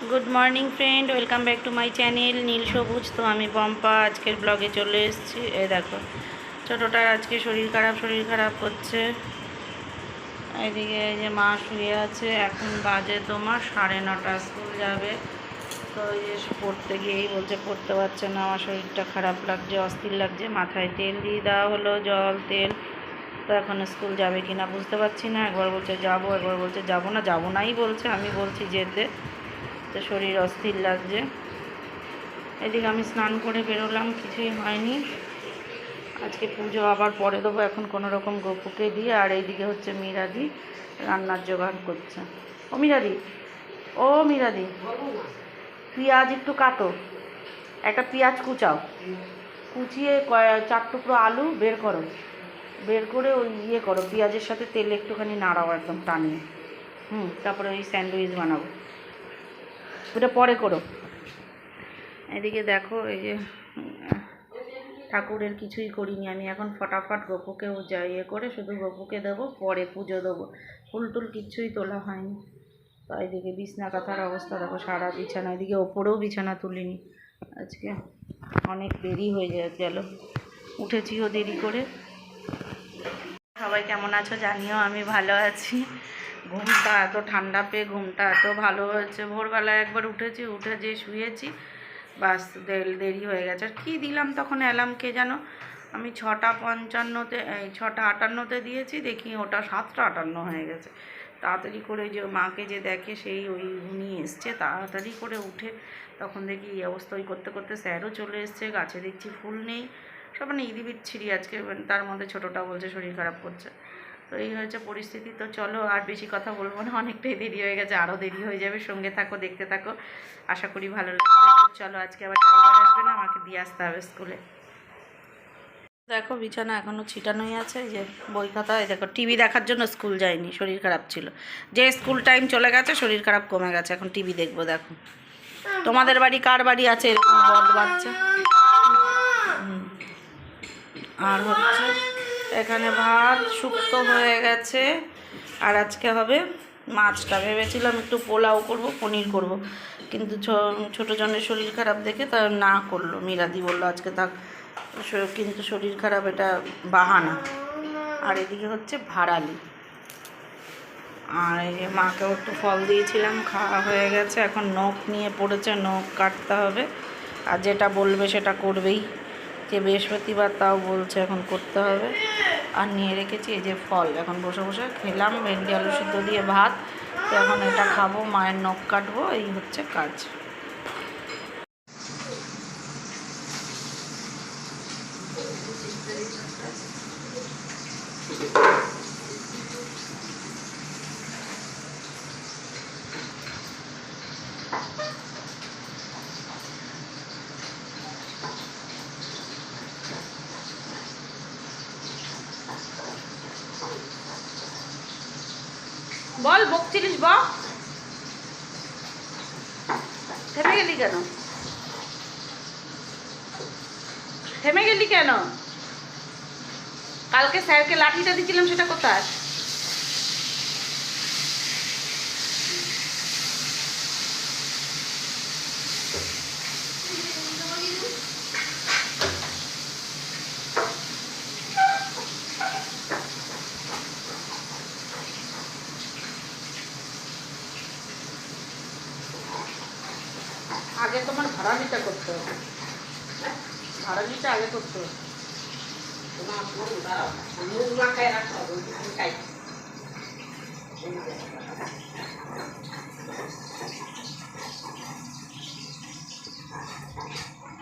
Good morning friend welcome back to my channel নীল সবুজ তো আমি পম্পা, আজকের ব্লগে চলে এসেছি। এই দেখো, ছোটোটার আজকে শরীর খারাপ শরীর খারাপ হচ্ছে। এদিকে এই যে মা শুয়ে আছে। এখন বাজে তোমার সাড়ে নটা, স্কুল যাবে। তো এই যে পড়তে গিয়েই বলছে, পড়তে পারছে না। আমার শরীরটা খারাপ লাগছে, অস্থির লাগছে। মাথায় তেল দিয়ে দেওয়া হলো, জল, তেল। তো এখন স্কুল যাবে কি না বুঝতে পারছি না। একবার বলছে, যাব। একবার বলছে, যাব না। যাব নাই বলছে। আমি বলছি যেতে। তো শরীর অস্থির লাগছে। এদিকে আমি স্নান করে বেরোলাম, কিছুই হয়নি। আজকে পুজো আবার পরে দেবো, এখন কোনো রকম গপুকে দিয়ে, আর এইদিকে হচ্ছে মিরাদি রান্নার জোগাড় করছে। ও মিরাদি ও মিরাদি, পেঁয়াজ একটু কাটো। একটা পেঁয়াজ কুচাও। কুচিয়ে চার টুকরো আলু বের করো। বের করে ওই ইয়ে করো, পেঁয়াজের সাথে তেল একটুখানি নাড়াও একদম টানিয়ে হুম, তারপরে ওই স্যান্ডউইচ বানাবো। ওটা পরে করো। এদিকে দেখো, এই যে, ঠাকুরের কিছুই করিনি আমি। এখন ফটাফট গপুকেও যা ইয়ে করে শুধু গপুকে দেবো, পরে পুজো দেবো। ফুল টুল কিচ্ছুই তোলা হয়নি। তো এদিকে বিছনা কাঁথার অবস্থা দেখো, সারা বিছানা। এদিকে ওপরেও বিছানা তুলিনি। আজকে অনেক দেরি হয়ে যায় গেল। উঠেছিও দেরি করে। সবাই কেমন আছো জানিও, আমি ভালো আছি। ঘুমটা এত ঠান্ডা পেয়ে ঘুমটা এত ভালো হয়েছে। ভোরবেলায় একবার উঠেছি, উঠে যে শুয়েছি। বাস দেরি হয়ে গেছে। আর কী দিলাম তখন অ্যালার্ম কে জানো? আমি ছটা পঞ্চান্নতে, এই ছটা আটান্নতে দিয়েছি, দেখি ওটা সাতটা আটান্ন হয়ে গেছে। তাড়াতাড়ি করে যে মাকে যে দেখে সেই ওই উনি এসছে। তাড়াতাড়ি করে উঠে তখন দেখি এই অবস্থা ওই করতে করতে স্যারও চলে এসছে, গাছে দেখছি ফুল নেই। সব মানে ইদি বিচ্ছিরি আজকে, তার মধ্যে ছোটোটা বলছে শরীর খারাপ করছে। তো এই হয়েছে পরিস্থিতি। তো চলো আর বেশি কথা বলব না, অনেকটাই দেরি হয়ে গেছে আরও দেরি হয়ে যাবে। সঙ্গে থাকো, দেখতে থাকো। আশা করি ভালো লাগবে। চলো, আজকে আবার ড্রাইভার আসবে না, আমাকে দিয়ে আসতে হবে স্কুলে। দেখো, বিছানা এখনও ছিটানোই আছে যে বই খাতা দেখো, টিভি দেখার জন্য স্কুল যায়নি, শরীর খারাপ ছিল। যে স্কুল টাইম চলে গেছে, শরীর খারাপ কমে গেছে। এখন টিভি দেখব, দেখো। তোমাদের বাড়ি কার বাড়ি আছে? এরকম বদ বাচ্চা। আর হচ্ছে এখানে ভাত শুক্তো হয়ে গেছে। আর আজকে হবে মাছটা। ভেবেছিলাম একটু পোলাও করব, পনির করব। কিন্তু ছোটো জনের শরীর খারাপ দেখে তা না করল। মিরাদি বলল, আজকে থাক কিন্তু শরীর খারাপ, এটা বাহানা। আর এদিকে হচ্ছে ভাড়ালি। আর মাকেও একটু ফল দিয়েছিলাম, খাওয়া হয়ে গেছে। এখন নখ নিয়ে পড়েছে, নখ কাটতে হবে। আর যেটা বলবে সেটা করবেই। যে বৃহস্পতিবার তাও বলছে এখন করতে হবে। আর নিয়ে রেখেছি এই যে ফল। এখন বসে বসে খেলাম, ভেন্ডি, আলু সিদ্ধ দিয়ে ভাত। তো এখন এটা খাব, মায়ের নখ কাটবো, এই হচ্ছে কাজ। বল বকছিলিস বক থেমে গেলি কেন? থেমে গেলি কেন? কালকে স্যারকে লাঠিটা দিয়েছিলাম, সেটা কোথায়? আগে তোমার ভাড়ালিটা করতে হবে। ভাড়ালিটা আগে করতে হবে।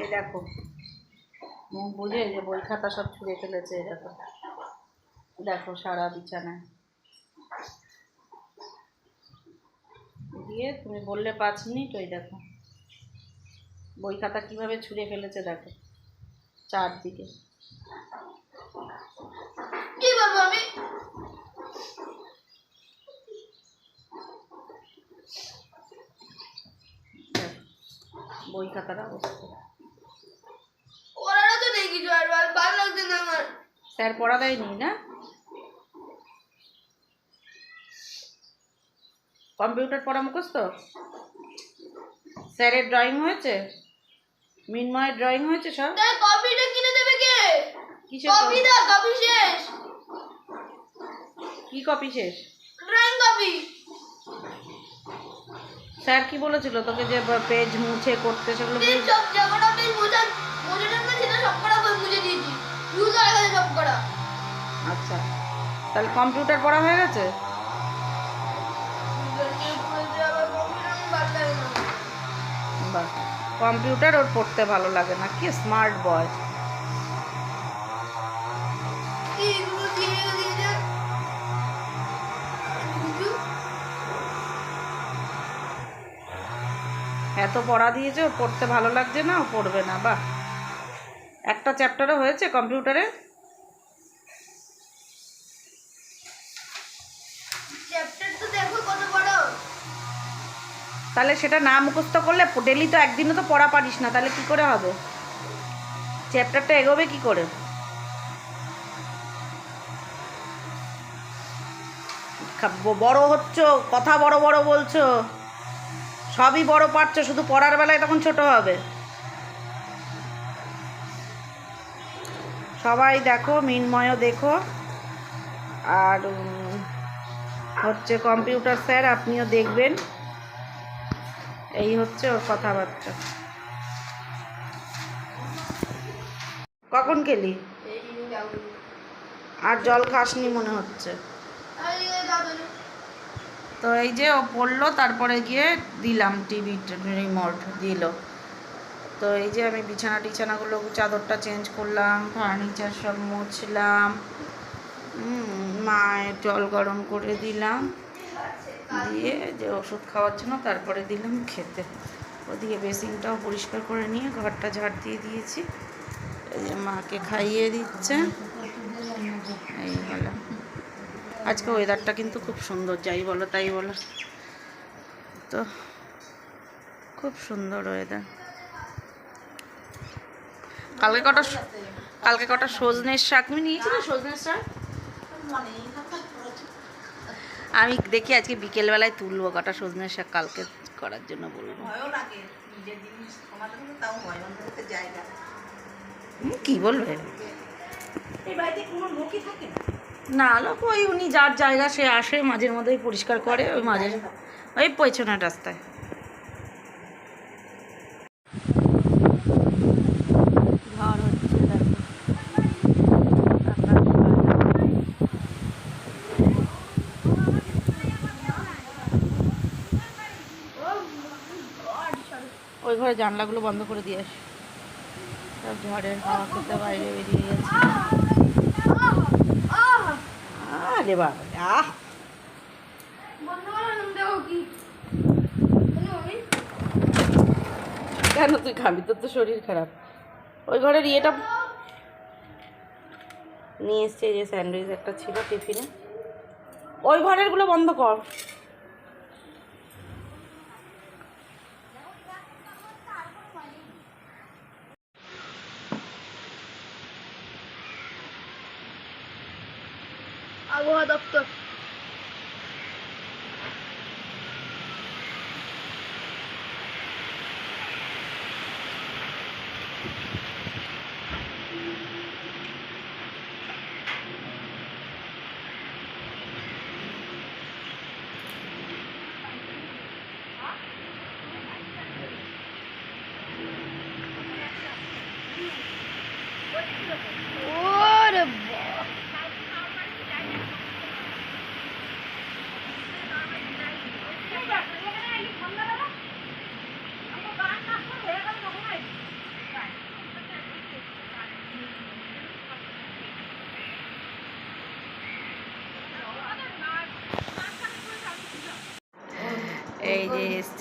এই দেখো মুখ বুঝে যে বই খাতা সব ছুঁড়ে ফেলেছে দেখো। দেখো সারা বিছানায়। দিয়ে তুমি বললে পাঁচ মিনিট ওই দেখো। বই খাতা কীভাবে ছুঁড়ে ফেলেছে দেখো চারদিকে। কি বলব আমি? বই খাতার অবস্থা। তো নেই কিছু আর আর ভালো লাগছে না আমার। স্যার পড়া দেয়নি না? কম্পিউটার পড়া মুখস্থ? স্যারের ড্রয়িং হয়েছে? মিনময়ের ড্রয়িং হয়েছে সব? কপিটা কিনে দেবে কে? কিসের কপি? দাও কপি শেষ। কি কপি শেষ? Drawing copy. স্যার কি বলেছিল? তোকে যে পেজ মুছে করতে সেগুলো পেজ সব জায়গাটা পেজ মোছা। মোছাটা না ছিল সব করা বই মুছে দিয়েছি। ইউজ হয়ে গেছে সব করা আচ্ছা। তাহলে কম্পিউটার পড়া হয়ে গেছে? কম্পিউটার ওর পড়তে ভালো লাগে না, কি স্মার্ট বয় এত পড়া দিয়েছে পড়তে ভালো লাগছে না পড়বে না, বাহ। একটা চ্যাপ্টারও হয়েছে কম্পিউটারে? তাহলে সেটা না মুখস্থ করলে ডেলি তো একদিনও তো পড়া পারিস না, তাহলে কি করে হবে? চ্যাপ্টারটা এগোবে কি করে? বড় হচ্ছ, কথা বড় বড় বলছো, সবই বড় পারছ, শুধু পড়ার বেলায় তখন ছোট হবে। সবাই দেখো মিনময়ও দেখো, আর হচ্ছে কম্পিউটার স্যার আপনিও দেখবেন। এই হচ্ছে ওর কথাবার্তা। কখন খেলি? আর জল খাসনি মনে হচ্ছে। তো এই যে ও পড়ল, তারপরে গিয়ে দিলাম টিভি রিমোট দিল। তো এই যে আমি বিছানা টিছানাগুলো, চাদরটা চেঞ্জ করলাম ফার্নিচার সব মুছলাম। মায়ের জল গরম করে দিলাম। দিয়ে যে ওষুধ খাওয়ার জন্য তারপরে দিলাম খেতে। ওদিকে বেসিনটাও পরিষ্কার করে নিয়ে ঘরটা ঝাড় দিয়ে দিয়েছি। যে মাকে খাইয়ে দিচ্ছে। এই হলো। আজকে ওয়েদারটা কিন্তু খুব সুন্দর, যাই বলো তাই বলো। তো খুব সুন্দর ওয়েদার কালকে কটা কালকে কটা সজনের শাক? আমি নিয়েছিল সজনের শাক? আমি দেখি আজকে বিকেলবেলায় তুলবো কটা সজনে শাক কালকে করার জন্য বলব। কি বলবে? না? লোক ওই উনি যার জায়গা সে আসে মাঝের মধ্যেই পরিষ্কার করে ওই মাঝে ওই পেছনের রাস্তায় ঝড় হচ্ছে দেখো ওই ঘরে জানলাগুলো বন্ধ করে দিয়ে আসি। সব ঝড়ের হাওয়া খেতে বাইরে বেরিয়ে গেছে। আরে আহ! কেন তুই খাবি? তোর তো শরীর খারাপ। ওই ঘরের ইয়েটা নিয়ে এসছে যে স্যান্ডউইচ একটা ছিল টিফিনে। ওই ঘরেরগুলো বন্ধ কর। वो दफ्तर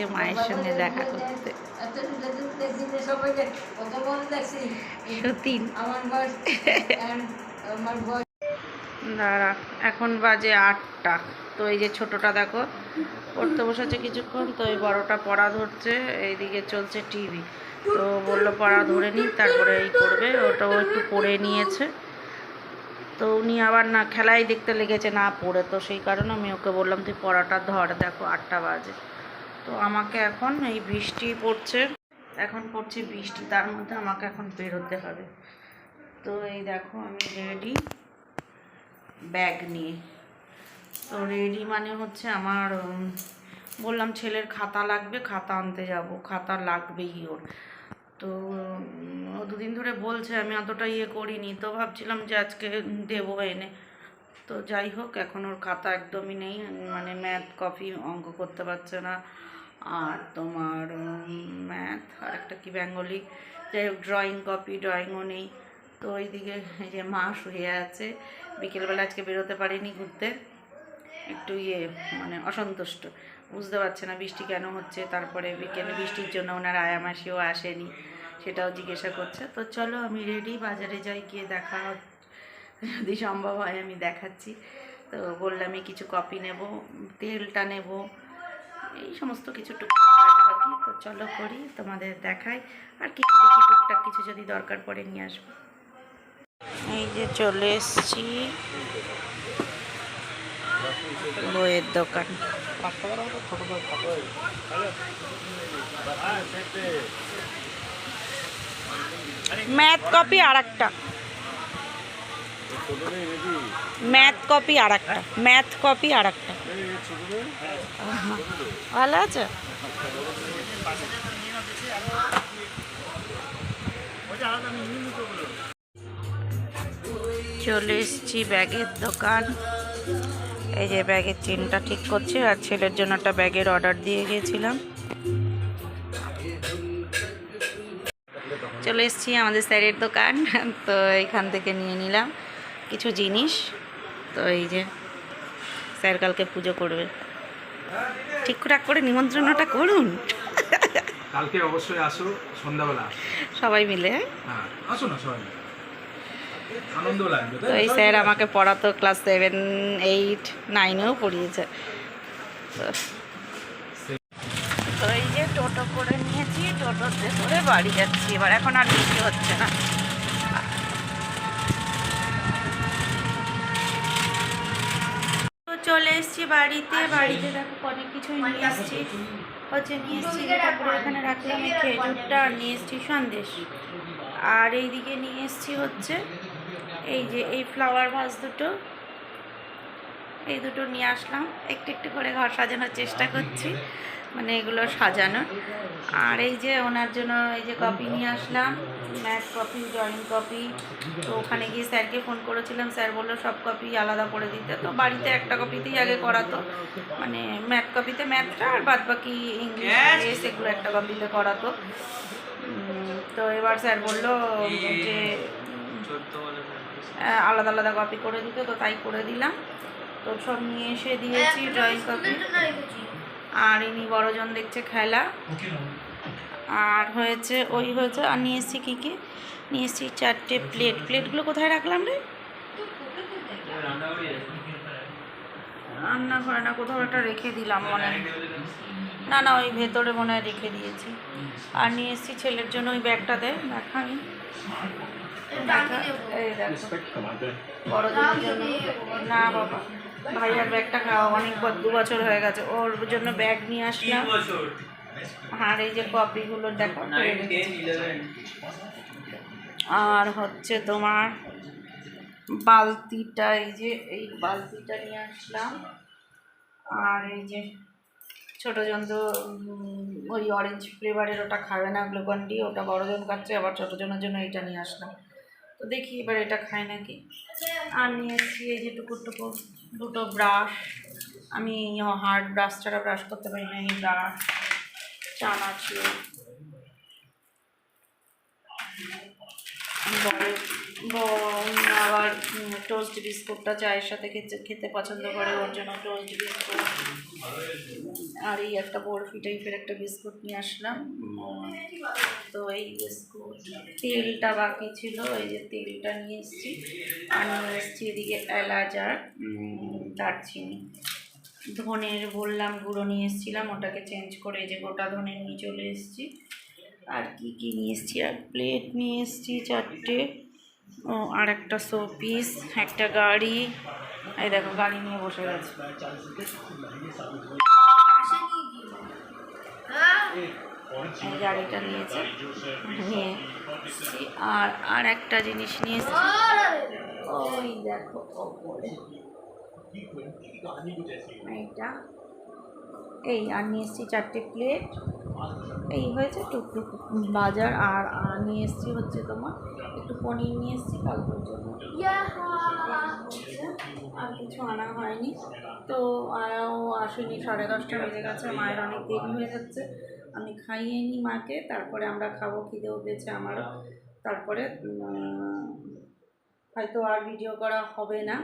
এসছে মায়ের সঙ্গে দেখা করতে। সতীন। দাঁড়া এখন বাজে আটটা। তো এই যে ছোটটা দেখো পড়তে বসেছে কিছুক্ষণ তো এই বড়টা পড়া ধরছে এইদিকে চলছে টিভি। তো বলল পড়া ধরে নিই তারপরে এই করবে ওটাও একটু পড়ে নিয়েছে। তো উনি আবার না খেলাই দেখতে লেগেছে না পড়ে। তো সেই কারণে আমি ওকে বললাম তুই পড়াটা ধর দেখো আটটা বাজে। তো আমাকে এখন এই বৃষ্টি পড়ছে। এখন পড়ছে বৃষ্টি, তার মধ্যে আমাকে এখন বেরোতে হবে। তো এই দেখো, আমি রেডি ব্যাগ নিয়ে। তো রেডি মানে হচ্ছে আমার বললাম ছেলের খাতা লাগবে, খাতা আনতে যাব। খাতা লাগবেই ওর। তো দুদিন ধরে বলছে, আমি অতটা ইয়ে করিনি। তো ভাবছিলাম যে আজকে দেবো এনে। তো যাই হোক, এখন ওর খাতা একদমই নেই। মানে ম্যাথ কপি অঙ্ক করতে পারছে না। আর তোমার ম্যাথ আর একটা কি বেঙ্গলি। যাই হোক ড্রয়িং কপি ড্রয়িংও নেই। তো ওইদিকে যে মা শুয়ে আছে। বিকেলবেলা আজকে বেরোতে পারিনি ঘুরতে। একটু ইয়ে মানে অসন্তুষ্ট। বুঝতে পারছে না বৃষ্টি কেন হচ্ছে। তারপরে বিকেলে বৃষ্টির জন্য ওনার আয়ামাসিও আসেনি। সেটাও জিজ্ঞাসা করছে। তো চলো আমি রেডি বাজারে যাই, গিয়ে দেখা হচ্ছে। যদি সম্ভব হয় আমি দেখাচ্ছি। তো বললামই কিছু কপি নেব, তেলটা নেব, এই সমস্ত কিছু টুকটাক তো চলো করি, তোমাদের দেখাই, আর কিছু দেখি, টুকটাক কিছু যদি দরকার পড়ে নিয়ে আসব। এই যে চলে এসছি বইয়ের দোকান। ম্যাথ কপি আর একটা ম্যাথ কপি আর একটা ম্যাথ কপি আর একটা ভালো আছে? চলে এসেছি ব্যাগের দোকান। এই যে ব্যাগের চেনটা ঠিক করছে, আর ছেলের জন্য একটা ব্যাগের অর্ডার দিয়ে গিয়েছিলাম। চলে এসেছি আমাদের স্যারের দোকান, তো এখান থেকে নিয়ে নিলাম। কিছু জিনিস। তো এই যে স্যার কালকে পুজো করবে। ঠিকঠাক করে নিমন্ত্রণটা করুন। কালকে অবশ্যই আসো সন্ধ্যাবেলা সবাই মিলে হ্যাঁ? আসো না সবাই আনন্দ লাগবে তো এই স্যার আমাকে পড়াতো ক্লাস সেভেন এইট নাইনেও পড়িয়েছে। তো তো এই যে টোটো করে নিয়েছি টোটোতে করে বাড়ি যাচ্ছি। এবার এখন আর বৃষ্টি হচ্ছে না তো চলে এসছি বাড়িতে বাড়িতে দেখো অনেক কিছুই নিয়ে এসছি। হচ্ছে নিয়ে এসছি তারপরে এখানে রাখলাম এই খেজুরটা আর নিয়ে এসছি সন্দেশ। আর এইদিকে নিয়ে এসছি হচ্ছে এই যে এই ফ্লাওয়ার ভাস দুটো। এই দুটো নিয়ে আসলাম একটু একটু করে ঘর সাজানোর চেষ্টা করছি। মানে এগুলো সাজানোর। আর এই যে ওনার জন্য এই যে কপি নিয়ে আসলাম ম্যাথ কপি ড্রয়িং কপি তো ওখানে গিয়ে স্যারকে ফোন করেছিলাম স্যার বলল সব কপি আলাদা করে দিতে। তো বাড়িতে একটা কপিতেই আগে করাতো মানে ম্যাথ কপিতে ম্যাথটা আর বাদ বাকি ইংলিশ এগুলো একটা কপিতে করাতো তো। এবার স্যার বলল যে আলাদা আলাদা কপি করে দিতে। তো তাই করে দিলাম। তো সব নিয়ে এসে দিয়েছি ড্রয়িং কপি আর ইনি বড়জন দেখছে খেলা। আর হয়েছে ওই হয়েছে আর নিয়ে এসেছি কী কী? নিয়ে এসেছি চারটে প্লেট প্লেটগুলো কোথায় রাখলাম রে? রান্নাঘরে না কোথাও একটা রেখে দিলাম মনে হয়। না না ওই ভেতরে মনে হয় রেখে দিয়েছি। আর নিয়ে এসেছি ছেলের জন্য ওই ব্যাগটাতে দেখা আমি। দেখা এই দেখো। বড়দের জন্য। না বাবা। ভাইয়ার ব্যাগটা খাওয়া অনেক দু বছর হয়ে গেছে। ওর জন্য ব্যাগ নিয়ে আসলাম। আর এই যে কপিগুলো দেখো আর হচ্ছে তোমার বালতিটা এই যে এই বালতিটা নিয়ে আসলাম। আর এই যে ছোটো জন তো ওই অরেঞ্জ ফ্লেভারের ওটা খাবে না গ্লুকন ডি ওটা বড়জন খাচ্ছে আবার ছোটো জনের জন্য এইটা নিয়ে আসলাম। তো দেখি এবার এটা খায় নাকি। আর নিয়ে এসেছি এই যে টুকুর টুকুর। দুটো ব্রাশ আমি হার্ড ব্রাশ ছাড়া ব্রাশ করতে পারি না এই ব্রাশ চানাচুর আবার টোস্ট বিস্কুটটা চায়ের সাথে খেতে খেতে পছন্দ করে, ওর জন্য টোস্ট বিস্কুট। আর এই একটা বরফি টাইপের একটা বিস্কুট নিয়ে আসলাম। তো এই বিস্কুট, তেলটা বাকি ছিল, এই যে তেলটা নিয়ে এসেছি। আর নিয়ে এসেছি এদিকে এলাচ আর দারচিনি। ধনের বললাম, গুঁড়ো নিয়ে এসেছিলাম, ওটাকে চেঞ্জ করে যে গোটা ধনে নিয়ে চলে এসেছি। আর কি কি নিয়ে এসেছি? আর প্লেট নিয়ে এসেছি চারটে। ও, আর একটা শো পিস একটা গাড়ি। এই দেখো, গাড়ি নিয়ে বসে গেছে। গাড়িটা নিয়েছে। নিয়ে আর আর একটা জিনিস নিয়ে এসেছি ওই দেখো এইটা। এই, আর নিয়ে এসেছি চারটে প্লেট। এই হয়েছে টুকটুক। বাজার আর নিয়ে এসেছি হচ্ছে তোমার, একটু পনির নিয়ে এসেছি কালকের জন্য। আর কিছু আনা হয়নি। তো আয়াও আসেনি, সাড়ে দশটা বেজে গেছে, মায়ের অনেক দেরি হয়ে যাচ্ছে। আমি খাইয়ে নিই মাকে, তারপরে আমরা খাব, খিদেও পেয়েছে আমারও। তারপরে হয়তো আর ভিডিও করা হবে না।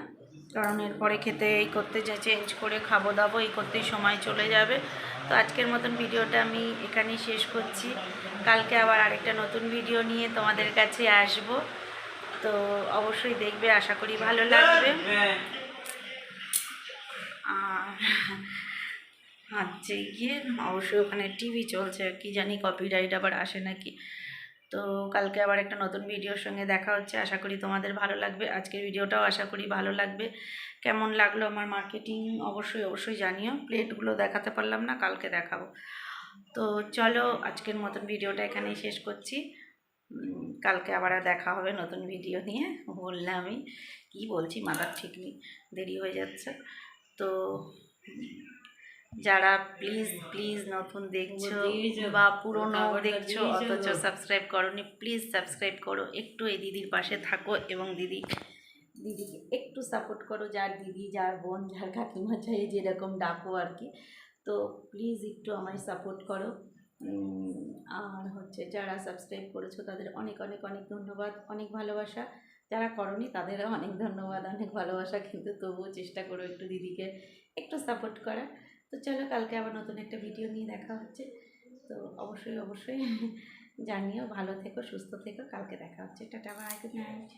কারণ এরপরে খেতে এই করতে যে চেঞ্জ করে খাব দাবো, এই করতেই সময় চলে যাবে। তো আজকের মতন ভিডিওটা আমি এখানেই শেষ করছি। কালকে আবার আরেকটা নতুন ভিডিও নিয়ে তোমাদের কাছে আসব। তো অবশ্যই দেখবে, আশা করি ভালো লাগবে। আর হচ্ছে গিয়ে অবশ্যই ওখানে টিভি চলছে, কি জানি কপিরাইট আবার আসে নাকি। তো কালকে আবার একটা নতুন ভিডিওর সঙ্গে দেখা হচ্ছে। আশা করি তোমাদের ভালো লাগবে। আজকের ভিডিওটাও আশা করি ভালো লাগবে। কেমন লাগল আমার মার্কেটিং অবশ্যই অবশ্যই জানিও। প্লেটগুলো দেখাতে পারলাম না, কালকে দেখাবো। তো চলো, আজকের মতন ভিডিওটা এখানেই শেষ করছি। কালকে আবার দেখা হবে নতুন ভিডিও নিয়ে। বললে আমি কি বলছি, মাথার ঠিক নেই, দেরি হয়ে যাচ্ছে। তো যারা প্লিজ প্লিজ নতুন দেখছ বা পুরনো দেখছ অথচ সাবস্ক্রাইব করোনি প্লিজ সাবস্ক্রাইব করো। একটু এই দিদির পাশে থাকো এবং দিদি দিদিকে একটু সাপোর্ট করো যার দিদি যার বোন যার কাকিমা চাই যেরকম ডাকো আর কি। তো প্লিজ একটু আমায় সাপোর্ট করো। আর হচ্ছে যারা সাবস্ক্রাইব করেছ তাদের অনেক অনেক অনেক ধন্যবাদ অনেক ভালোবাসা। যারা করনি তাদেরও অনেক ধন্যবাদ অনেক ভালোবাসা। কিন্তু তবুও চেষ্টা করো একটু দিদিকে একটু সাপোর্ট করার। তো চলো কালকে আবার নতুন একটা ভিডিও নিয়ে দেখা হচ্ছে। তো অবশ্যই অবশ্যই জানিও, ভালো থেকো, সুস্থ থেকো, কালকে দেখা হচ্ছে। Tata bye good night